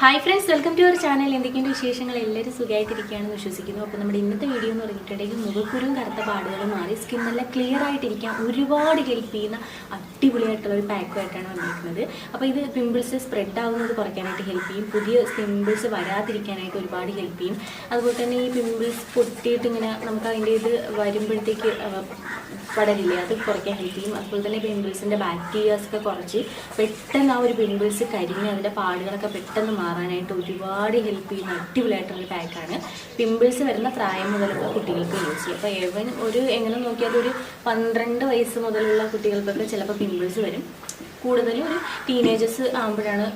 Hi friends welcome to our channel എന്തൊക്കെയുണ്ട് വിശേഷങ്ങൾ? എല്ലാവരും സുഖമായിട്ടിരിക്കുകയാണെന്ന് വിശ്വസിക്കുന്നു. അപ്പോൾ നമ്മുടെ ഇന്നത്തെ വീഡിയോ എന്ന് പറഞ്ഞിട്ടുണ്ടെങ്കിൽ മുഖക്കുരും കറുത്ത പാടുകളും മാറി സ്കിൻ നല്ല ക്ലിയർ ആയിട്ടിരിക്കാൻ ഒരുപാട് ഹെൽപ്പ് ചെയ്യുന്ന അടിപൊളിയായിട്ടുള്ള ഒരു പാക്കുമായിട്ടാണ് വന്നിരിക്കുന്നത്. അപ്പോൾ ഇത് പിമ്പിൾസ് സ്പ്രെഡ് ആവുന്നത് കുറയ്ക്കാനായിട്ട് ഹെൽപ്പ് ചെയ്യും. പുതിയ പിമ്പിൾസ് വരാതിരിക്കാനായിട്ട് ഒരുപാട് ഹെൽപ്പ് ചെയ്യും. അതുപോലെ തന്നെ ഈ പിമ്പിൾസ് പൊട്ടിയിട്ട് ഇങ്ങനെ നമുക്ക് അതിന്റെ ഇത് വരുമ്പോഴത്തേക്ക് പടരില്ലേ അത് കുറയ്ക്കാൻ ഹെൽപ്പ് ചെയ്യും. അതുപോലെ തന്നെ പിമ്പിൾസിന്റെ ബാക്ടീരിയാസ് ഒക്കെ കുറച്ച് പെട്ടെന്ന് ആ ഒരു പിമ്പിൾസ് കരിഞ്ഞ് അതിന്റെ പാടുകളൊക്കെ പെട്ടെന്ന് മാറാനായിട്ട് ഒരുപാട് ഹെൽപ്പ് ചെയ്യുന്ന അടിപൊളിയായിട്ടുള്ള പാക്കാണ് പിമ്പിൾസ് വരുന്ന പ്രായം മുതലുള്ള കുട്ടികൾക്ക് യൂസ് ചെയ്യും. അപ്പോൾ എവൻ ഒരു എങ്ങനെ നോക്കിയാൽ ഒരു പന്ത്രണ്ട് വയസ്സ് മുതലുള്ള കുട്ടികൾക്കൊക്കെ ചിലപ്പോൾ പിമ്പിൾസ് വരും. കൂടുതലും ഒരു ടീനേജേഴ്സ് ആകുമ്പോഴാണ്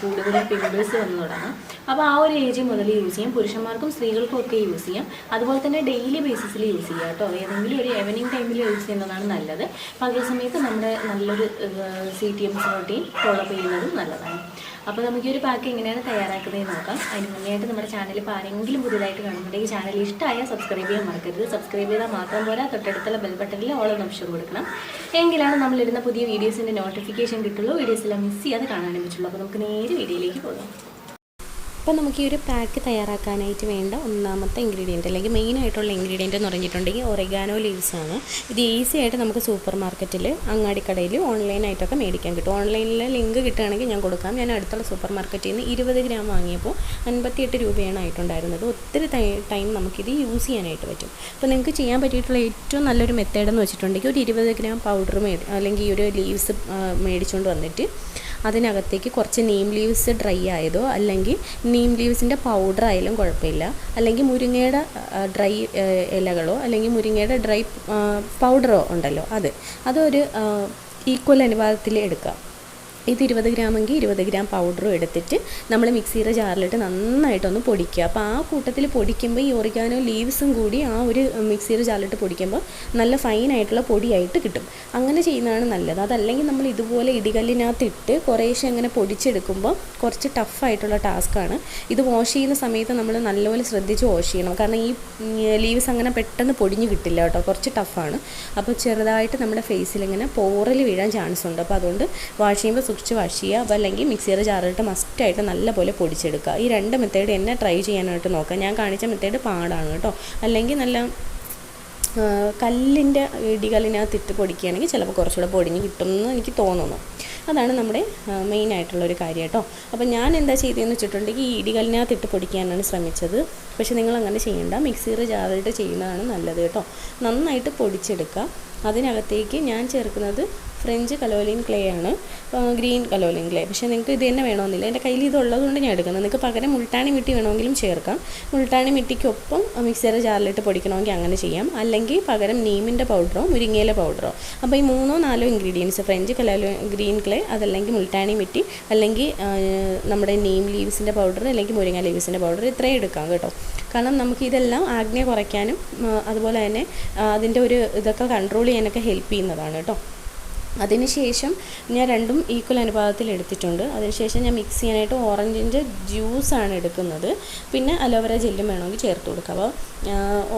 കൂടുതലും പിമ്പിൾസ് വന്നു തുടങ്ങുക അപ്പോൾ ആ ഒരു ഏജ് മുതൽ യൂസ് ചെയ്യാം. പുരുഷന്മാർക്കും സ്ത്രീകൾക്കും ഒക്കെ യൂസ് ചെയ്യാം. അതുപോലെ തന്നെ ഡെയിലി ബേസിസിൽ യൂസ് ചെയ്യാം കേട്ടോ. ഏതെങ്കിലും ഒരു ഈവനിങ് ടൈമിൽ യൂസ് ചെയ്യുന്നതാണ് നല്ലത്. പകൽ സമയത്ത് നമ്മുടെ നല്ലൊരു C T M protein follow ചെയ്യുന്നതും നല്ലതാണ്. അപ്പോൾ നമുക്ക് ഈ ഒരു പാക്ക് എങ്ങനെയാണ് തയ്യാറാക്കുന്നത് നോക്കാം. അതിന് മുന്നേയായിട്ട് നമ്മുടെ ചാനൽ ഇപ്പോൾ ആരെങ്കിലും പുതിയതായിട്ട് കാണുന്നുണ്ടെങ്കിൽ ചാനൽ ഇഷ്ടമായാൽ സബ്സ്ക്രൈബ് ചെയ്യാൻ മറക്കരുത്. സബ്സ്ക്രൈബ് ചെയ്താൽ മാത്രം പോരാ തൊട്ടടുത്തുള്ള ബെൽ ബട്ടണിൽ ഓൾ ഒന്ന് ഓപ്ഷൻ കൊടുക്കണം. എങ്കിലാണ് നമ്മളിടുന്ന പുതിയ വീഡിയോസിന്റെ നോട്ടിഫിക്കേഷൻ കിട്ടുള്ളൂ. വീഡിയോസ് എല്ലാം മിസ് ചെയ്യാതെ കാണാനും പറ്റുള്ളൂ. അപ്പോൾ നമുക്ക് നേരെ വീഡിയോയിലേക്ക് പോകാം. അപ്പോൾ നമുക്ക് ഈ ഒരു പാക്ക് തയ്യാറാക്കാനായിട്ട് വേണ്ട ഒന്നാമത്തെ ഇൻഗ്രീഡിയന്റ് അല്ലെങ്കിൽ മെയിൻ ആയിട്ടുള്ള ഇൻഗ്രീഡിയന്റ് എന്ന് പറഞ്ഞിട്ടുണ്ടെങ്കിൽ ഒറിഗാനോ ലീവ്സ് ആണ്. ഇത് ഈസി ആയിട്ട് നമുക്ക് സൂപ്പർ മാർക്കറ്റിൽ അങ്ങാടിക്കടയിൽ ഓൺലൈനായിട്ടൊക്കെ മേടിക്കാൻ കിട്ടും. ഓൺലൈനിൽ ലിങ്ക് കിട്ടുകയാണെങ്കിൽ ഞാൻ കൊടുക്കാം. ഞാൻ അടുത്തുള്ള സൂപ്പർ മാർക്കറ്റിൽ നിന്ന് ഇരുപത് ഗ്രാം വാങ്ങിയപ്പോൾ അൻപത്തിയെട്ട് രൂപയാണ് ആയിട്ടുണ്ടായിരുന്നത്. ഒത്തിരി ടൈം നമുക്കിത് യൂസ് ചെയ്യാനായിട്ട് പറ്റും. അപ്പോൾ നിങ്ങൾക്ക് ചെയ്യാൻ പറ്റിയിട്ടുള്ള ഏറ്റവും നല്ലൊരു മെത്തേഡ് എന്ന് വെച്ചിട്ടുണ്ടെങ്കിൽ ഒരു ഇരുപത് ഗ്രാം പൗഡർ മേടി അല്ലെങ്കിൽ ഈ ഒരു ലീവ്സ് മേടിച്ചുകൊണ്ട് വന്നിട്ട് അതിനകത്തേക്ക് കുറച്ച് നീം ലീവ്സ് ഡ്രൈ ആയതോ അല്ലെങ്കിൽ നീം ലീവ്സിന്റെ പൗഡർ ആയാലും കുഴപ്പമില്ല. അല്ലെങ്കിൽ മുരിങ്ങയുടെ ഡ്രൈ ഇലകളോ അല്ലെങ്കിൽ മുരിങ്ങയുടെ ഡ്രൈ പൗഡറോ ഉണ്ടല്ലോ അത്. അതൊരു ഈക്വൽ അനുപാതത്തിൽ എടുക്കുക ഇത് ഇരുപത് ഗ്രാമെങ്കിൽ ഇരുപത് ഗ്രാം പൗഡറും എടുത്തിട്ട് നമ്മൾ മിക്സിയുടെ ജാറിലിട്ട് നന്നായിട്ടൊന്ന് പൊടിക്കുക. അപ്പോൾ ആ കൂട്ടത്തിൽ പൊടിക്കുമ്പോൾ ഈ ഒറിഗാനോ ലീവ്സും കൂടി ആ ഒരു മിക്സിയുടെ ജാറിലിട്ട് പൊടിക്കുമ്പോൾ നല്ല ഫൈനായിട്ടുള്ള പൊടിയായിട്ട് കിട്ടും. അങ്ങനെ ചെയ്യുന്നതാണ് നല്ലത്. അതല്ലെങ്കിൽ നമ്മൾ ഇതുപോലെ ഇടികല്ലിനകത്തിട്ട് കുറേശ്ശെ അങ്ങനെ പൊടിച്ചെടുക്കുമ്പോൾ കുറച്ച് ടഫായിട്ടുള്ള ടാസ്ക്കാണ് ഇത് വാഷ് ചെയ്യുന്ന സമയത്ത് നമ്മൾ നല്ലപോലെ ശ്രദ്ധിച്ച് വാഷ് ചെയ്യണം. കാരണം ഈ ലീവ്സ് അങ്ങനെ പെട്ടെന്ന് പൊടിഞ്ഞ് കിട്ടില്ല കേട്ടോ. കുറച്ച് ടഫാണ് അപ്പോൾ ചെറുതായിട്ട് നമ്മുടെ ഫേസിൽ ഇങ്ങനെ പോറൽ വീഴാൻ ചാൻസ് ഉണ്ട്. അപ്പോൾ അതുകൊണ്ട് വാഷ് ചെയ്യുമ്പോൾ സൂക്ഷിച്ച് വാഷ് ചെയ്യുക അല്ലെങ്കിൽ മിക്സിയുടെ ജാറിലിട്ട് മസ്റ്റായിട്ട് നല്ലപോലെ പൊടിച്ചെടുക്കുക. ഈ രണ്ട് മെത്തേഡ് എന്നെ ട്രൈ ചെയ്യാനായിട്ട് നോക്കുക. ഞാൻ കാണിച്ച മെത്തേഡ് പാടാണ് കേട്ടോ. അല്ലെങ്കിൽ നല്ല കല്ലിന്റെ ഇടികല്ലിനകത്തിട്ട് പൊടിക്കുകയാണെങ്കിൽ ചിലപ്പോൾ കുറച്ചുകൂടെ പൊടിഞ്ഞ് കിട്ടുമെന്ന് എനിക്ക് തോന്നുന്നു. അതാണ് നമ്മുടെ മെയിൻ ആയിട്ടുള്ള ഒരു കാര്യം കേട്ടോ. അപ്പോൾ ഞാൻ എന്താ ചെയ്തതെന്ന് വെച്ചിട്ടുണ്ടെങ്കിൽ ഈ ഇടികല്ലിനകത്തിട്ട് പൊടിക്കാനാണ് ശ്രമിച്ചത്. പക്ഷേ നിങ്ങൾ അങ്ങനെ ചെയ്യേണ്ട. മിക്സിയുടെ ജാറിലിട്ട് ചെയ്യുന്നതാണ് നല്ലത് കേട്ടോ. നന്നായിട്ട് പൊടിച്ചെടുക്കുക. അതിനകത്തേക്ക് ഞാൻ ചേർക്കുന്നത് ഫ്രഞ്ച് കലോലിൻ ക്ലേ ആണ് ഗ്രീൻ കലോലിൻ ക്ലേ. പക്ഷേ നിങ്ങൾക്ക് ഇത് തന്നെ വേണമെന്നില്ല. എന്റെ കയ്യിൽ ഇത് ഉള്ളതുകൊണ്ട് ഞാൻ എടുക്കുന്നത്. നിങ്ങൾക്ക് പകരം മുൾട്ടാണി മിട്ടി വേണമെങ്കിലും ചേർക്കാം. മുൾട്ടാണി മിട്ടിക്കൊപ്പം മിക്സിയുടെ ജാറിലിട്ട് പൊടിക്കണമെങ്കിൽ അങ്ങനെ ചെയ്യാം. അല്ലെങ്കിൽ പകരം നീമിന്റെ പൗഡറോ മുരിങ്ങയില പൗഡറോ. അപ്പോൾ ഈ മൂന്നോ നാലോ ingredients French kaolin green clay അതല്ലെങ്കിൽ മുൾട്ടാണി മിട്ടി അല്ലെങ്കിൽ നമ്മുടെ നീം ലീവ്സിന്റെ പൗഡർ അല്ലെങ്കിൽ മുരിങ്ങ ലീവ്സിന്റെ പൗഡർ ഇത്രയും എടുക്കാം കേട്ടോ. കാരണം നമുക്ക് ഇതെല്ലാം ആഗ്നേ കുറയ്ക്കാനും അതുപോലെ തന്നെ അതിന്റെ ഒരു ഇതൊക്കെ കൺട്രോൾ ചെയ്യാനൊക്കെ ഹെൽപ്പ് ചെയ്യുന്നതാണ് കേട്ടോ. അതിനുശേഷം ഞാൻ രണ്ടും ഈക്വൽ അനുപാതത്തിൽ എടുത്തിട്ടുണ്ട്. അതിനുശേഷം ഞാൻ മിക്സ് ചെയ്യാനായിട്ട് ഓറഞ്ചിന്റെ ജ്യൂസാണ് എടുക്കുന്നത്. പിന്നെ അലോവേര ജെല്ലും വേണമെങ്കിൽ ചേർത്ത് കൊടുക്കുക അപ്പോൾ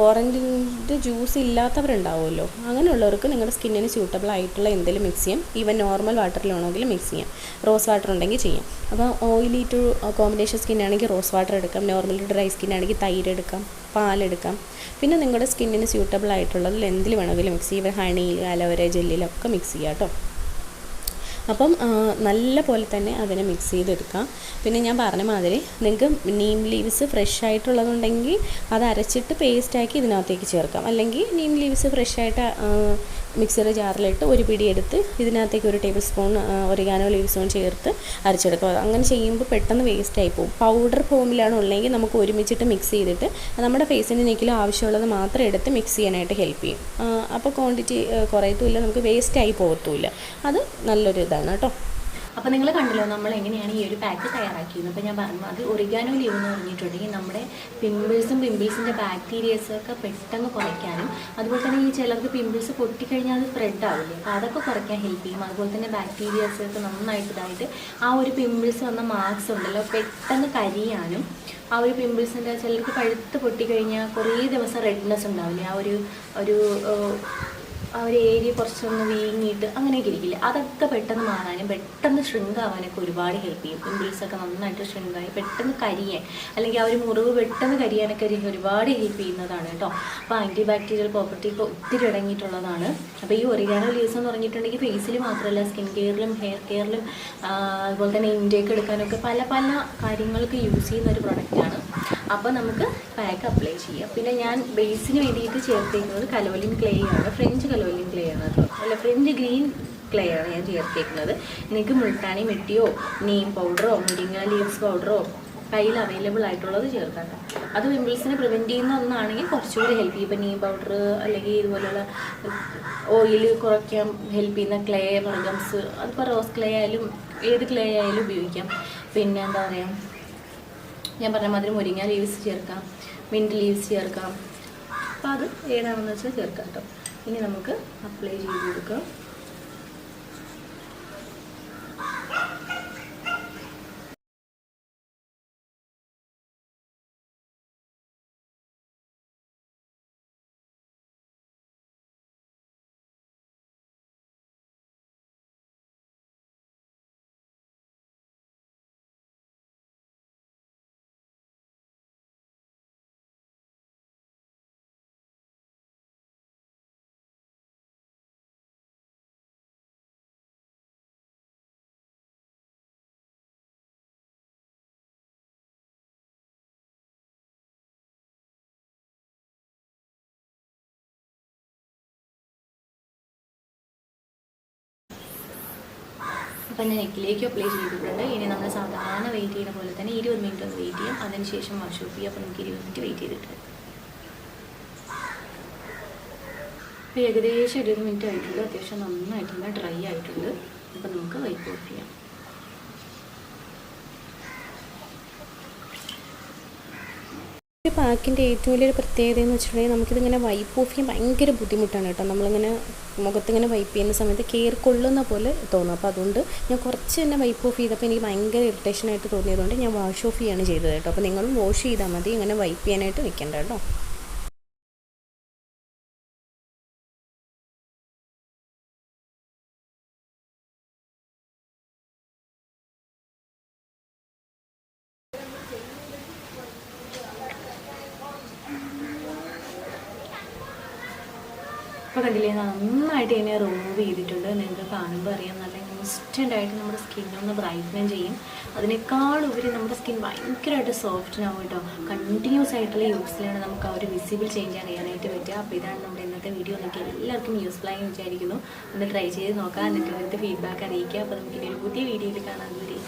ഓറഞ്ചിന്റെ ജ്യൂസ് ഇല്ലാത്തവരുണ്ടാവുമല്ലോ. അങ്ങനെയുള്ളവർക്ക് നിങ്ങളുടെ സ്കിന്നിന് സ്യൂട്ടബിൾ ആയിട്ടുള്ള എന്തെങ്കിലും മിക്സ് ചെയ്യാം. ഈവൻ നോർമൽ വാട്ടറിൽ വേണമെങ്കിൽ മിക്സ് ചെയ്യാം. റോസ് വാട്ടർ ഉണ്ടെങ്കിൽ ചെയ്യാം. അപ്പോൾ ഓയിലി ടു കോമ്പിനേഷൻ സ്കിൻ ആണെങ്കിൽ റോസ് വാട്ടർ എടുക്കാം. നോർമൽ ഡ്രൈ സ്കിൻ ആണെങ്കിൽ തൈര് എടുക്കാം. പാലെടുക്കാം പിന്നെ നിങ്ങളുടെ സ്കിന്നിന് സ്യൂട്ടബിൾ ആയിട്ടുള്ളതിൽ എന്തിൽ വേണമെങ്കിലും മിക്സ് ചെയ്യുക ഹണിയിൽ അലോവേര ജെല്ലിലൊക്കെ മിക്സ് ചെയ്യാം അപ്പം നല്ല പോലെ തന്നെ അതിനെ മിക്സ് ചെയ്തെടുക്കാം. പിന്നെ ഞാൻ പറഞ്ഞ മാതിരി നിങ്ങൾക്ക് നീം ലീവ്സ് ഫ്രഷ് ആയിട്ടുള്ളതുണ്ടെങ്കിൽ അത് അരച്ചിട്ട് പേസ്റ്റാക്കി ഇതിനകത്തേക്ക് ചേർക്കാം. അല്ലെങ്കിൽ നീം ലീവ്സ് ഫ്രഷ് ആയിട്ട് മിക്സിയുടെ ജാറിലിട്ട് ഒരു പിടി എടുത്ത് ഇതിനകത്തേക്ക് ഒരു ടേബിൾ സ്പൂൺ ഒരിഗാനോ സ്പൂൺ ചേർത്ത് അരച്ചെടുക്കുക. അങ്ങനെ ചെയ്യുമ്പോൾ പെട്ടെന്ന് വേസ്റ്റ് ആയി പോകും. പൗഡർ ഫോമിലാണ് ഉള്ളതെങ്കിൽ നമുക്ക് ഒരുമിച്ചിട്ട് മിക്സ് ചെയ്തിട്ട് നമ്മുടെ ഫേസിന് നെക്കിലും ആവശ്യമുള്ളത് മാത്രം എടുത്ത് മിക്സ് ചെയ്യാനായിട്ട് ഹെൽപ്പ് ചെയ്യും. അപ്പോൾ ക്വാണ്ടിറ്റി കുറയത്തുമില്ല. നമുക്ക് വേസ്റ്റായി പോകത്തുമില്ല. അത് നല്ലൊരു ഇതാണ് കേട്ടോ. അപ്പോൾ നിങ്ങൾ കണ്ടല്ലോ നമ്മൾ എങ്ങനെയാണ് ഈ ഒരു പാക്ക് തയ്യാറാക്കിയത്? അപ്പോൾ ഞാൻ പറഞ്ഞു അത് ഒറിഗാനോ ലീവ് എന്ന് പറഞ്ഞിട്ടുണ്ടെങ്കിൽ നമ്മുടെ പിമ്പിൾസും പിമ്പിൾസിന്റെ ബാക്ടീരിയസ് ഒക്കെ പെട്ടെന്ന് കുറയ്ക്കാനും അതുപോലെ തന്നെ ഈ ചിലർക്ക് പിമ്പിൾസ് പൊട്ടിക്കഴിഞ്ഞാൽ അത് സ്പ്രെഡ് ആവില്ലേ? അപ്പോൾ അതൊക്കെ കുറയ്ക്കാൻ ഹെൽപ്പ് ചെയ്യും. അതുപോലെ തന്നെ ബാക്ടീരിയസ് ഒക്കെ നന്നായിട്ട് ഇതായിട്ട് ആ ഒരു പിമ്പിൾസ് വന്ന മാർക്സ് ഉണ്ടല്ലോ പെട്ടെന്ന് കരിയാനും ആ ഒരു പിമ്പിൾസിന്റെ ചിലർക്ക് പഴുത്ത് പൊട്ടിക്കഴിഞ്ഞാൽ കുറേ ദിവസം റെഡ്നെസ് ഉണ്ടാവില്ലേ? ആ ഒരു ഒരു ആ ഒരു ഏരിയ കുറച്ചൊന്ന് വീങ്ങിയിട്ട് അങ്ങനെയൊക്കെ ഇരിക്കില്ല? അതൊക്കെ പെട്ടെന്ന് മാറാനും പെട്ടെന്ന് ഷ്രിങ്ക് ആവാനൊക്കെ ഒരുപാട് ഹെൽപ്പ് ചെയ്യും. പിമ്പിൾസ് ഒക്കെ നന്നായിട്ട് ആയി പെട്ടെന്ന് കരിയാൻ അല്ലെങ്കിൽ ആ ഒരു മുറിവ് പെട്ടെന്ന് കരിയാനൊക്കെ ഇതിന് ഒരുപാട് ഹെൽപ്പ് ചെയ്യുന്നതാണ് കേട്ടോ. അപ്പോൾ ആന്റി ബാക്ടീരിയൽ പ്രോപ്പർട്ടി ഒക്കെ ഒത്തിരി അടങ്ങിയിട്ടുള്ളതാണ്. അപ്പോൾ ഈ ഒറിഗാനോ ലീവ്സ് എന്ന് പറഞ്ഞിട്ടുണ്ടെങ്കിൽ ഫേസിൽ മാത്രമല്ല സ്കിൻ കെയറിലും ഹെയർ കെയറിലും അതുപോലെ തന്നെ ഇൻടേക്ക് എടുക്കാനൊക്കെ പല പല കാര്യങ്ങൾക്ക് യൂസ് ചെയ്യുന്ന ഒരു പ്രൊഡക്റ്റാണ് അപ്പോൾ നമുക്ക് പാക്ക് അപ്ലൈ ചെയ്യാം. പിന്നെ ഞാൻ ബേസിന് വേണ്ടിയിട്ട് ചേർത്തേക്കുന്നത് കലോലിൻ ക്ലേ ആണ്. ഫ്രഞ്ച് കലോലിൻ ക്ലേ ആണ് കേട്ടോ. അല്ല ഫ്രഞ്ച് ഗ്രീൻ ക്ലേ ആണ് ഞാൻ ചേർത്തേക്കുന്നത്. നിങ്ങൾക്ക് മുൾട്ടാണി മെട്ടിയോ നീം പൗഡറോ മുരിങ്ങ ലീവ്സ് പൗഡറോ കയ്യിൽ അവൈലബിൾ ആയിട്ടുള്ളത് ചേർക്കാം അത് പിമ്പിൾസിനെ പ്രിവെന്റ് ചെയ്യുന്ന ഒന്നാണെങ്കിൽ കുറച്ചുകൂടി ഹെൽപ്പ് ചെയ്യും. ഇപ്പം നീം പൗഡർ അല്ലെങ്കിൽ ഇതുപോലെയുള്ള ഓയിൽ കുറയ്ക്കാൻ ഹെൽപ്പ് ചെയ്യുന്ന ക്ലേ മൃഗംസ് അതിപ്പോൾ റോസ് ക്ലേ ആയാലും ഏത് ക്ലേ ആയാലും ഉപയോഗിക്കാം. പിന്നെ എന്താ പറയുക ഞാൻ പറഞ്ഞ മാതിരി മുരിങ്ങ ലീവ്സ് ചേർക്കാം മിന്റ് ലീവ്സ് ചേർക്കാം. അപ്പോൾ അത് ഏതാണെന്ന് വെച്ചാൽ ചേർക്കാം കേട്ടോ ഇനി നമുക്ക് അപ്ലൈ ചെയ്ത് കൊടുക്കാം. അപ്പം ഞാൻ നെക്കിലേക്കോ അപ്ലൈ ചെയ്തിട്ടുണ്ട്. ഇനി നമ്മൾ സാധാരണ വെയിറ്റ് ചെയ്യുന്ന പോലെ തന്നെ ഇരുപത് മിനിറ്റ് ഒന്ന് വെയിറ്റ് ചെയ്യും. അതിനുശേഷം വാഷ് ഓഫ് ചെയ്യാം അപ്പോൾ നമുക്ക് ഇരുപത് മിനിറ്റ് വെയിറ്റ് ചെയ്തിട്ട് ഏകദേശം ഇരുപത് മിനിറ്റ് ആയിട്ടുണ്ട്. അത്യാവശ്യം നന്നായിട്ടുണ്ട്. ഡ്രൈ ആയിട്ടുണ്ട്. അപ്പോൾ നമുക്ക് വൈപ്പ് ഓഫ് ചെയ്യാം. ഈ പാക്കിന്റെ ഏറ്റവും വലിയൊരു പ്രത്യേകത എന്ന് വെച്ചിട്ടുണ്ടെങ്കിൽ നമുക്കിതിങ്ങനെ വൈപ്പ് ഓഫ് ചെയ്യാൻ ഭയങ്കര ബുദ്ധിമുട്ടാണ് കേട്ടോ. നമ്മളിങ്ങനെ മുഖത്തിങ്ങനെ വൈപ്പ് ചെയ്യുന്ന സമയത്ത് കയറിക്കൊള്ളുന്ന പോലെ തോന്നും. അപ്പോൾ അതുകൊണ്ട് ഞാൻ കുറച്ച് തന്നെ വൈപ്പ് ഓഫ് ചെയ്തപ്പോൾ എനിക്ക് ഭയങ്കര ഇറിറ്റേഷനായിട്ട് തോന്നിയതുകൊണ്ട് ഞാൻ വാഷ് ഓഫ് ചെയ്യാണ് ചെയ്തത് കേട്ടോ. അപ്പോൾ നിങ്ങളും വാഷ് ചെയ്താൽ മതി. ഇങ്ങനെ വൈപ്പ് ചെയ്യാനായിട്ട് വെക്കേണ്ട കേട്ടോ. ഇപ്പോൾ കണ്ടില്ലേ നന്നായിട്ട് ഇതിനെ റിമൂവ് ചെയ്തിട്ടുണ്ട്. നിങ്ങൾക്ക് കാണുമ്പോൾ അറിയാം. നല്ല ഇൻസ്റ്റന്റ് ആയിട്ട് നമ്മുടെ സ്കിന്നൊന്ന് ബ്രൈറ്റൻ ചെയ്യും. അതിനേക്കാൾ ഉപരി നമ്മുടെ സ്കിൻ ഭയങ്കരമായിട്ട് സോഫ്റ്റ് ആവും കേട്ടോ. കണ്ടിന്യൂസ് ആയിട്ടുള്ള യൂസിലാണ് നമുക്ക് ആ ഒരു വിസിബിൾ ചേഞ്ച് അറിയാനായിട്ട് പറ്റുക. അപ്പോൾ ഇതാണ് നമ്മുടെ ഇന്നത്തെ വീഡിയോ നിങ്ങൾക്ക് എല്ലാവർക്കും യൂസ്ഫുൾ ആയി വിചാരിക്കുന്നു. ഒന്ന് ട്രൈ ചെയ്ത് നോക്കാം. എന്നിട്ട് ഇന്നത്തെ ഫീഡ്ബാക്ക് അറിയിക്കുക. അപ്പോൾ നമുക്ക് ഇനി ഒരു പുതിയ വീഡിയോയിൽ കാണാൻ വരെ